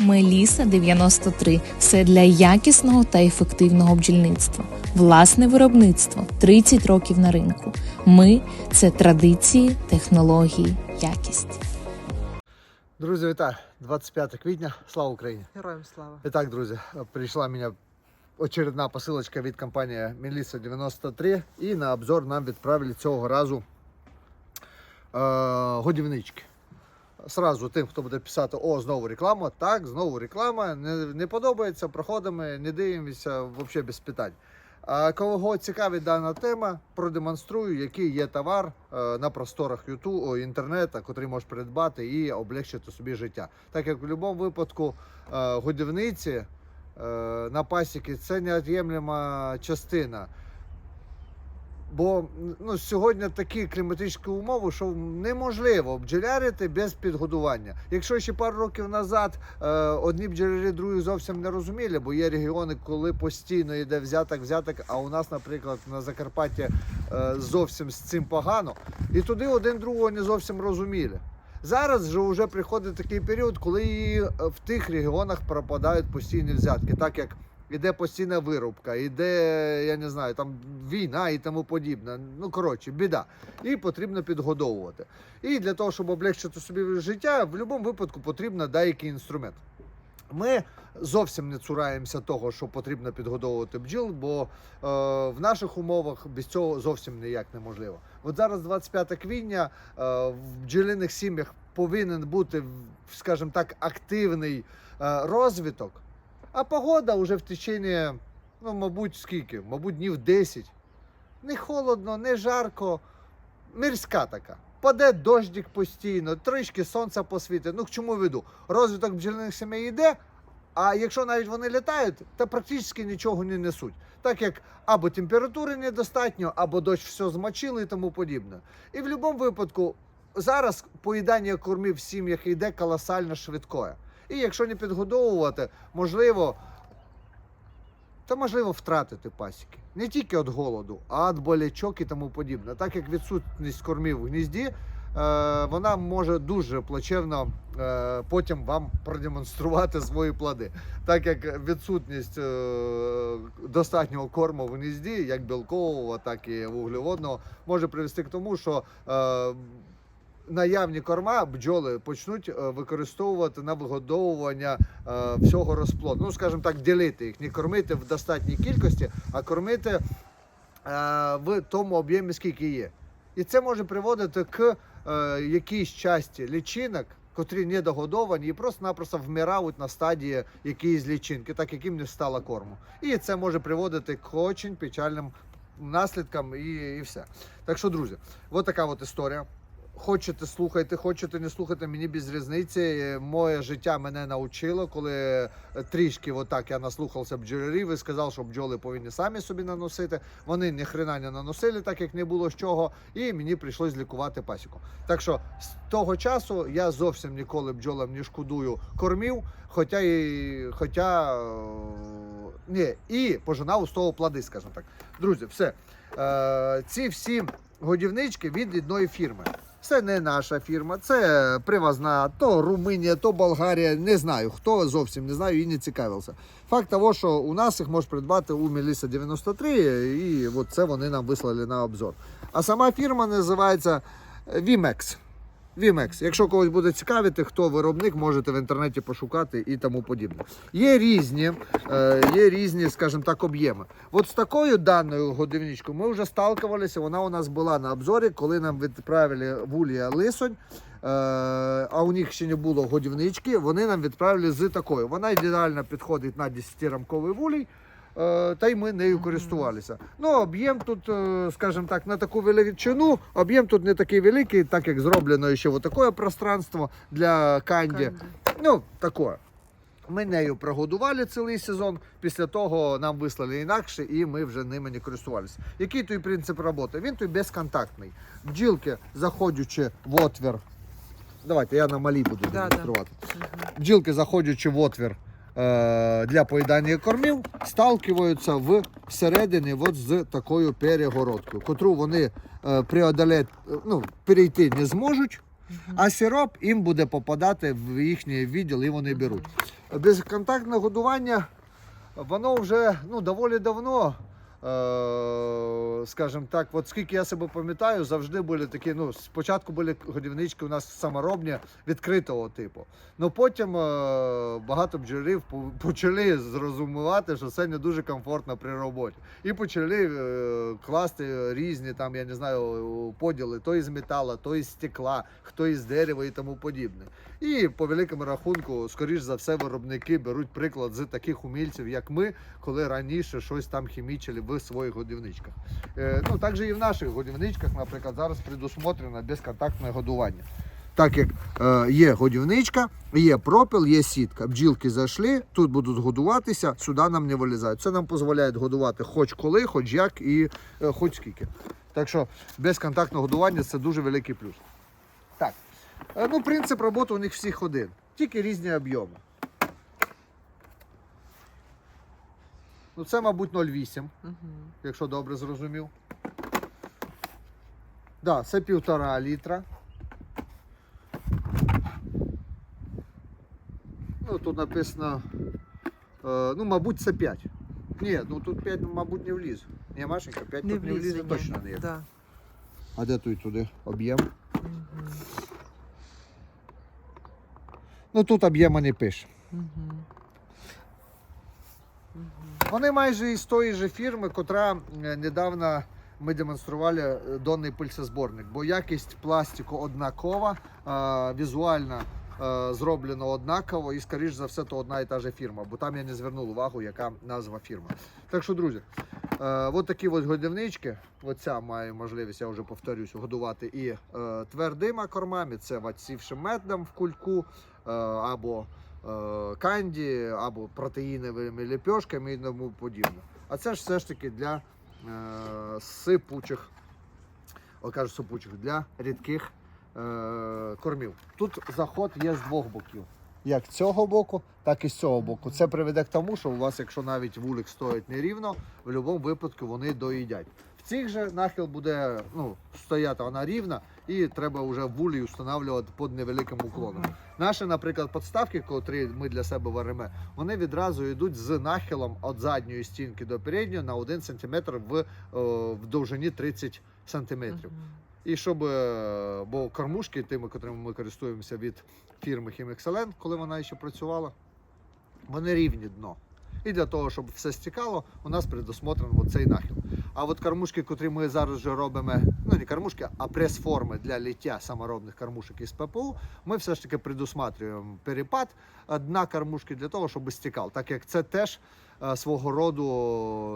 Меліса 93 все для якісного та ефективного бджільництва. Власне виробництво 30 років на ринку. Ми це традиції, технології, якість. Друзі, вітаю! 25 квітня. Слава Україні! Героям слава. І так, друзі, прийшла мені очередна посилочка від компанії Melissa 93 і на обзор нам відправили цього разу е, годівнички. Сразу тим, хто буде писати, о, знову реклама. Так, знову реклама. Не, не подобається, проходимо, не дивимося, взагалі без питань. А кого цікавить дана тема, продемонструю, який є товар е, на просторах YouTube, інтернету, який можеш придбати і облегчити собі життя. Так як в будь-якому випадку е, годівниці е, на пасіки це неот'ємлема частина. Бо ну, сьогодні такі кліматичні умови, що неможливо бджолярити без підгодування. Якщо ще пару років назад е, одні бджолярі другі зовсім не розуміли, бо є регіони, коли постійно йде взяток, взяток, а у нас, наприклад, на Закарпатті е, зовсім з цим погано, і туди один другого не зовсім розуміли. Зараз же вже приходить такий період, коли в тих регіонах пропадають постійні взятки, так як іде постійна вирубка, іде, я не знаю, там війна і тому подібне. Ну коротше, біда. І потрібно підгодовувати. І для того, щоб облегчити собі життя, в будь-якому випадку потрібно деякий інструмент. Ми зовсім не цураємося того, що потрібно підгодовувати бджіл, бо е, в наших умовах без цього зовсім ніяк неможливо. От зараз 25 квітня е, в бджолиних сім'ях повинен бути, скажімо так, активний е, розвиток. А погода вже в течение, ну, мабуть, скільки? Мабуть, днів 10. Не холодно, не жарко, мирська така. Паде дощик постійно, трішки сонця посвітить. Ну, к чому веду? Розвиток бджільних сімей йде, а якщо навіть вони літають, то практично нічого не несуть. Так як або температури недостатньо, або дощ все змочили і тому подібне. І в будь-якому випадку зараз поїдання кормів в сім'ях йде колосально швидкое. І якщо не підгодовувати, можливо, то можливо втратити пасіки. Не тільки від голоду, а від болячок і тому подібне. Так як відсутність кормів в гнізді, е, вона може дуже плачевно е, потім вам продемонструвати свої плоди. Так як відсутність е, достатнього корму в гнізді, як білкового, так і вуглеводного, може привести к тому, що наявні корма бджоли почнуть е, використовувати на вигодовування е, всього розплоду. Ну, скажімо так, ділити їх, не кормити в достатній кількості, а кормити е, в тому об'ємі, скільки є. І це може приводити к якійсь часті лічинок, котрі недогодовані і просто-напросто вмирають на стадії якоїсь лічинки, так як їм не стало корму. І це може приводити к очень печальним наслідкам і, і все. Так що, друзі, от така от історія. Хочете слухайте, хочете не слухайте, мені без різниці. Моє життя мене навчило, коли е, трішки отак я наслухався бджолярів і сказав, що бджоли повинні самі собі наносити. Вони ні хрена не наносили, так як не було з чого, і мені прийшлось лікувати пасіку. Так що з того часу я зовсім ніколи бджолам не шкодую кормів, хоча і хоча е, ні, і пожинав з того плоди, скажімо так. Друзі, все. Е, ці всі годівнички від одної фірми. Це не наша фірма, це привозна, то Румунія, то Болгарія. Не знаю хто зовсім не знаю і не цікавився. Факт того, що у нас їх можеш придбати у Меліса 93, і от це вони нам вислали на обзор. А сама фірма називається Vimex. Vimex. Якщо когось буде цікавити, хто виробник, можете в інтернеті пошукати і тому подібне. Є різні, е, є різні, скажімо так, об'єми. От з такою даною годівничкою ми вже сталкувалися. Вона у нас була на обзорі, коли нам відправили вулія лисонь. е, А у них ще не було годівнички. Вони нам відправили з такою. Вона ідеально підходить на 10-рамковий вулій. Е, Та й ми нею користувалися. Ну, об'єм тут, е, скажімо так, на таку величину, об'єм тут не такий великий, так як зроблено ще таке пространство для канді. Канді. Ну, таке. Ми нею прогодували цілий сезон. Після того нам вислали інакше, і ми вже ними не користувалися. Який той принцип роботи? Він той безконтактний. Бджілки, заходячи в отвір. Давайте я на малій буду Да, демонструвати. Бджілки, заходячи в отвір для поїдання кормів, сталкиваються всередині от з такою перегородкою, котру вони е, преодолеть, е, ну, перейти не зможуть. А сироп їм буде попадати в їхній відділ і вони беруть. Безконтактне годування, воно вже ну, доволі давно. Е, скажімо так, от скільки я себе пам'ятаю, завжди були такі. Ну, спочатку були годівнички у нас саморобні відкритого типу. Ну потім е, багато бджолів почали зрозумівати, що це не дуже комфортно при роботі. І почали е, класти різні там, я не знаю, поділи, то із металу, то із стекла, хто із дерева і тому подібне. І по великому рахунку, скоріш за все, виробники беруть приклад з таких умільців, як ми, коли раніше щось там хімічили в своїх годівничках. Е, ну, так же і в наших годівничках, наприклад, зараз предусмотрено безконтактне годування. Так як е, є годівничка, є пропіл, є сітка. Бджілки зайшли, тут будуть годуватися, сюди нам не вилізають. Це нам дозволяє годувати хоч коли, хоч як і е, хоч скільки. Так що безконтактне годування це дуже великий плюс. Так. Е, Ну, принцип роботи у них всіх один, тільки різні об'єми. Ну, це, мабуть, 0,8, Угу. якщо добре зрозумів. Да, це півтора літра. Ну, тут написано. Е, ну, мабуть, це 5. Ні, ну тут 5, мабуть, не вліз. Ні, Машенька, 5 Не тут не влізе ні. точно не є. Да. А де тут туди об'єм? Угу. Ну тут об'єма не пише. Угу. Вони майже із тої ж фірми, котра недавно ми демонстрували е, донний пильцезборник, бо якість пластику однакова, візуально е, зроблено однаково і, скоріш за все, то одна і та же фірма, бо там я не звернув увагу, яка назва фірми. Так що, друзі, е, от такі от годівнички. Оця має можливість, я вже повторюсь, годувати і твердими кормами, це відсівшим медом в кульку або канді, або протеїновими ліпьошками і тому подібне. А це ж все ж таки для е, сипучих, о, сипучих, для рідких е, кормів. Тут заход є з двох боків. Як з цього боку, так і з цього боку. Це приведе к тому, що у вас, якщо навіть вулик стоїть нерівно, в будь-якому випадку вони доїдять. В цих же нахил буде ну, стояти вона рівна, і треба вже вулі встановлювати під невеликим уклоном. Наші, наприклад, подставки, котрі ми для себе варимо, вони відразу йдуть з нахилом від задньої стінки до передньої на 1 см в, в довжині 30 см. І щоб, е, бо кормушки, тими, котрими ми користуємося від фірми Chimexcellent, коли вона ще працювала, вони рівні дно. І для того, щоб все стікало, у нас предусмотрено цей нахил. А от кормушки, котрі ми зараз вже робимо, ну не кормушки, а прес-форми для ліття саморобних кормушок із ППУ, ми все ж таки предусматриваємо перепад дна кормушки для того, щоб стікав. Так як це теж свого роду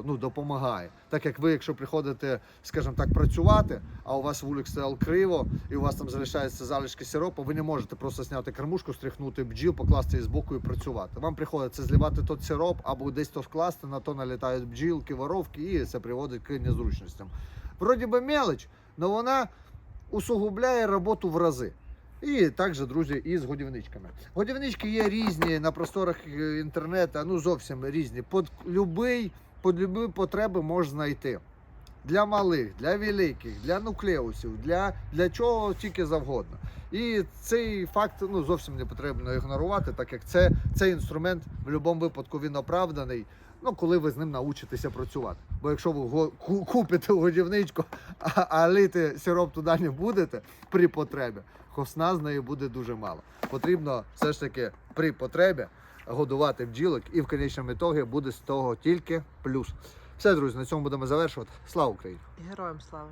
ну, допомагає. Так як ви, якщо приходите, скажімо так, працювати, а у вас вулик стояв криво, і у вас там залишаються залишки сиропу, ви не можете просто зняти кормушку, стряхнути бджіл, покласти її з боку і працювати. Вам приходиться зливати тот сироп або десь то вкласти, на то налітають бджілки, воровки, і це приводить к незручностям. Вроді би мелоч, але вона усугубляє роботу в рази. І також, друзі, і з годівничками. Годівнички є різні на просторах е, інтернету, ну зовсім різні. Під любий, під любі потреби можна знайти. Для малих, для великих, для нуклеусів, для, для чого тільки завгодно. І цей факт ну, зовсім не потрібно ігнорувати, так як це, цей інструмент в будь-якому випадку він оправданий. Ну, коли ви з ним научитеся працювати. Бо якщо ви купите годівничку, а, а лити сироп туди не будете при потребі, хосна з нею буде дуже мало. Потрібно все ж таки при потребі годувати бджілок, і в конечному ітогі буде з того тільки плюс. Все, друзі, на цьому будемо завершувати. Слава Україні! Героям слава.